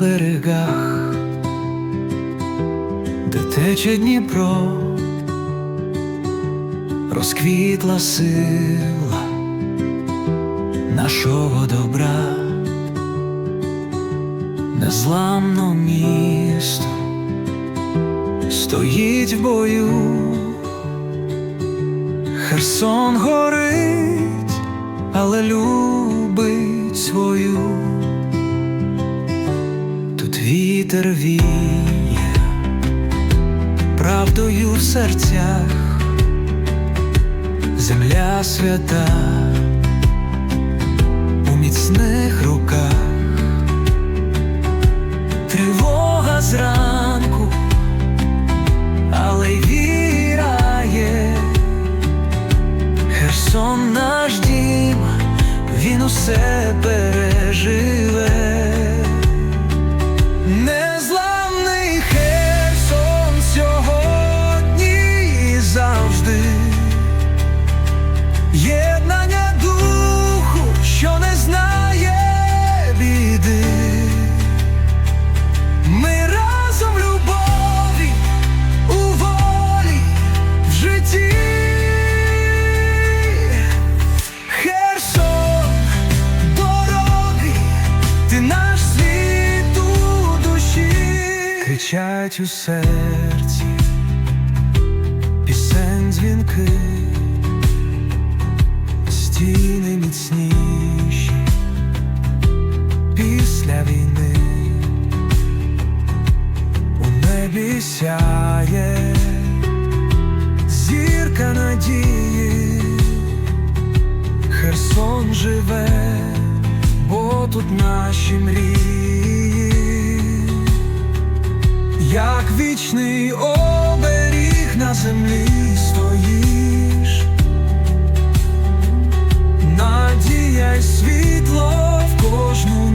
берегах, де тече Дніпро, розквітла сила нашого добра, незламно місто стоїть в бою, Херсон горить, але любить свою. Вітер віє, правдою в серцях, земля свята у міцних руках, тривога зранку, але й віра є, Херсон наш дім, він усе переживе. Єднання духу, що не знає біди. Ми разом в любові, у волі, в житті. Херсон, дороги, ти наш світ у душі, кричать у серці, пісень дзвінки, після війни. У небі сяє зірка надії. Херсон живе, бо тут наші мрії, як вічний оберіг на землі стоїш, надія й світло в кожну